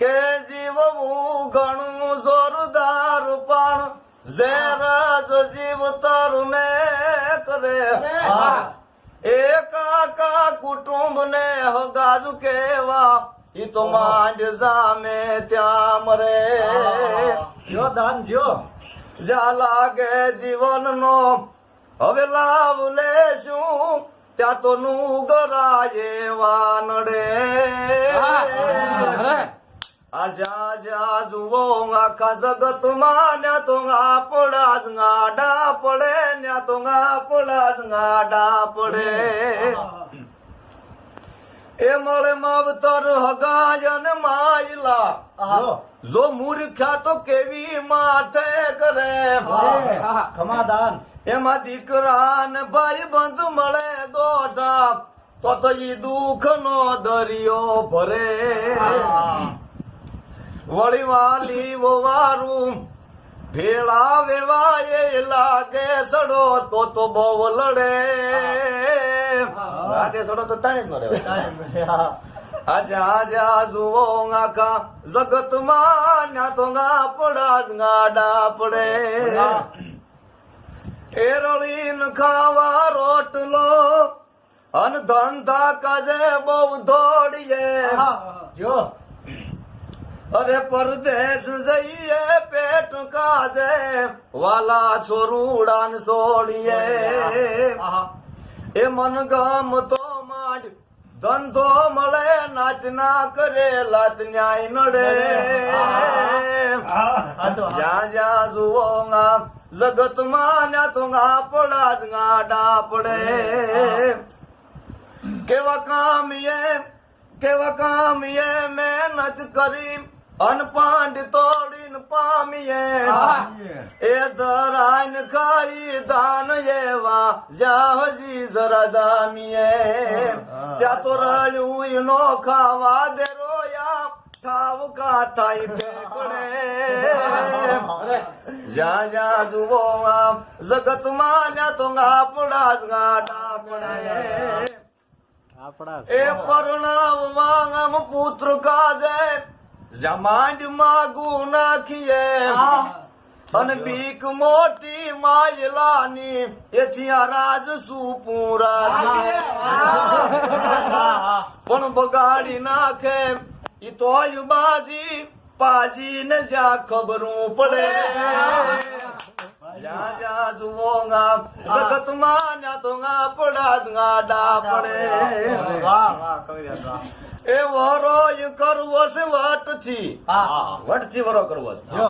કે જીવવું ઘણું જોરદાર પણ ઝેર જ જીવ ને કરે. હા. એકાકા કુટુંબ ને હગાજુ કેવા ઈ તો માંડ જામે ત્યાં મરે. જો દાન જો જ્યાં લાગે જીવનનો. હવે લાવ લેશું ત્યાં તો નુગરાય વાનડે. અરે આ જ્યાં જ્યાં જુઓ આખા જગતમાં ન્યા તો આપણા જ ગાડા પડે ન્યા તો આપણા જ ગાડા પડે એ મળે માવતર હગાય માયલા જો મૂર્ખ્યા તો કેવી માથે કરે ખમાદાન એમાં દીકરા ને ભાઈ બંધ મળે દોઢા તો તો ઈ દુઃખ નો દરિયો ભરે વળી વાલી વારું ભેળા વેવાય લાગે સડો તો તો બહુ લડે. લાગે સડો તો તાણી જ મરે આજે આજે જુઓ આખા જગતમાં ના તો ગાપડા જ ગાડા પડે. એરળીન ખાવા રોટલો અન ધંધા કાજે બહુ દોડીએ જો. અરે પરદેશ જઈએ પેટ કાજે. વાલા છોરુડાન છોડીએ એ મન ગમ તો માંડ ધંધો મળે નાચ ના કરે લાચ ન્યાય નડે. જ્યાં જ્યાં જુઓ જગતમાં ના તો આપડા જ ગાડા પડે. કેવા કામીએ કેવા કામીએ મહેનત કરી અનપાંડ તોડીને પામીએ. એ ધરાન ખાઈ દાન એવા જાહજી હજી જરા જામીએ. ત્યાં તો રળ્યું ઈનો ખાવા દે રોયા. ઠાવ કા ફેકડે જ્યાં જ્યાં જુઓ આમ જગતમાં ન્યા તો આપડા જ ગાડા પડે એ પરણાવ વાંગમ પુત્ર જમાંડમાં ગુનાખીએ અને બીક મોટી માયલાની એથી આ રાજ સુપુરા પણ બગાડી નાખે. ઈ તોય બાજી પાજી ને જ્યાં ખબરું પડે. જ્યાં જ્યાં જુઓ ગા જગતમાં ત્યાં તો ગા પડા. જ ગાડા પડે વાહ વાહ એ વરો કરવો છે વટથી. વટથી વરો કરવો છે. જો.